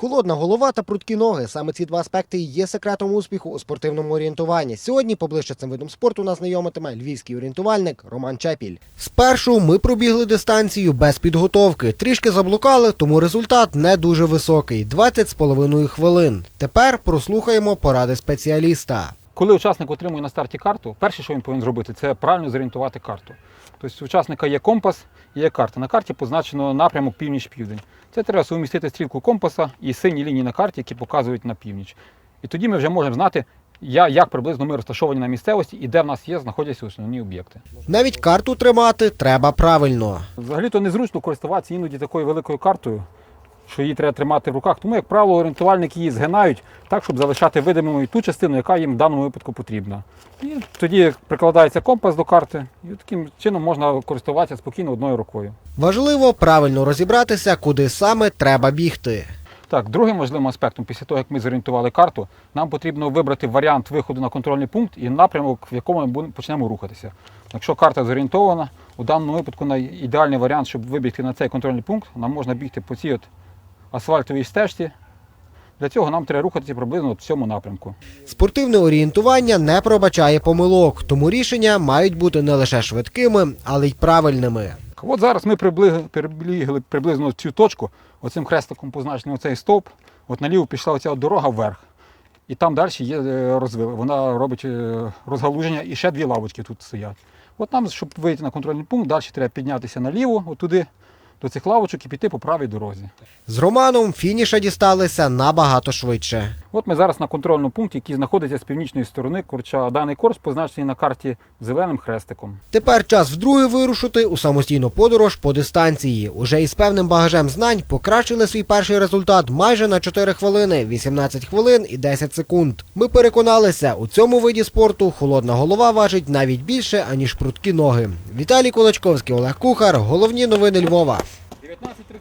Холодна голова та прудкі ноги. Саме ці два аспекти і є секретом успіху у спортивному орієнтуванні. Сьогодні поближче цим видом спорту нас знайомитиме львівський орієнтувальник Роман Чепіль. Спершу ми пробігли дистанцію без підготовки. Трішки заблукали, тому результат не дуже високий 20 з половиною хвилин. Тепер прослухаємо поради спеціаліста. Коли учасник отримує на старті карту, перше, що він повинен зробити, це правильно зорієнтувати карту. Тобто у учасника є компас є карта. На карті позначено напрямок північ-південь. Це треба сумістити стрілку компаса і сині лінії на карті, які показують на північ. І тоді ми вже можемо знати, я- як приблизно ми розташовані на місцевості і де в нас є, знаходяться основні об'єкти. Навіть карту тримати треба правильно. Взагалі-то незручно користуватися іноді такою великою картою, що її треба тримати в руках. Тому, як правило, орієнтувальники її згинають так, щоб залишати видимою ту частину, яка їм в даному випадку потрібна. І тоді прикладається компас до карти, і таким чином можна користуватися спокійно одною рукою. Важливо правильно розібратися, куди саме треба бігти. Так, другим важливим аспектом, після того, як ми зорієнтували карту, нам потрібно вибрати варіант виходу на контрольний пункт і напрямок, в якому ми почнемо рухатися. Якщо карта зорієнтована, у даному випадку ідеальний варіант, щоб вибігти на цей контрольний пункт, нам можна бігти по цій от асфальтовій стежці. Для цього нам треба рухатися приблизно в цьому напрямку. Спортивне орієнтування не пробачає помилок, тому рішення мають бути не лише швидкими, але й правильними. От зараз ми приблизили, приблизно цю точку, оцим хрестиком позначений оцей стовп. От наліво пішла оця дорога вверх. І там далі є е, розвил. Вона робить е, розгалуження і ще дві лавочки тут стоять. От нам, щоб вийти на контрольний пункт, далі треба піднятися наліво, отуди, до цих лавочок і піти по правій дорозі. З Романом фініша дісталися набагато швидше. От ми зараз на контрольному пункті, який знаходиться з північної сторони Корча. Даний курс позначений на карті зеленим хрестиком. Тепер час вдруге вирушити у самостійну подорож по дистанції. Уже із певним багажем знань покращили свій перший результат майже на 4 хвилини, 18 хвилин і 10 секунд. Ми переконалися, у цьому виді спорту холодна голова важить навіть більше, аніж прудкі ноги. Віталій Кулачковський, Олег Кухар. Головні новини Львова. 15-30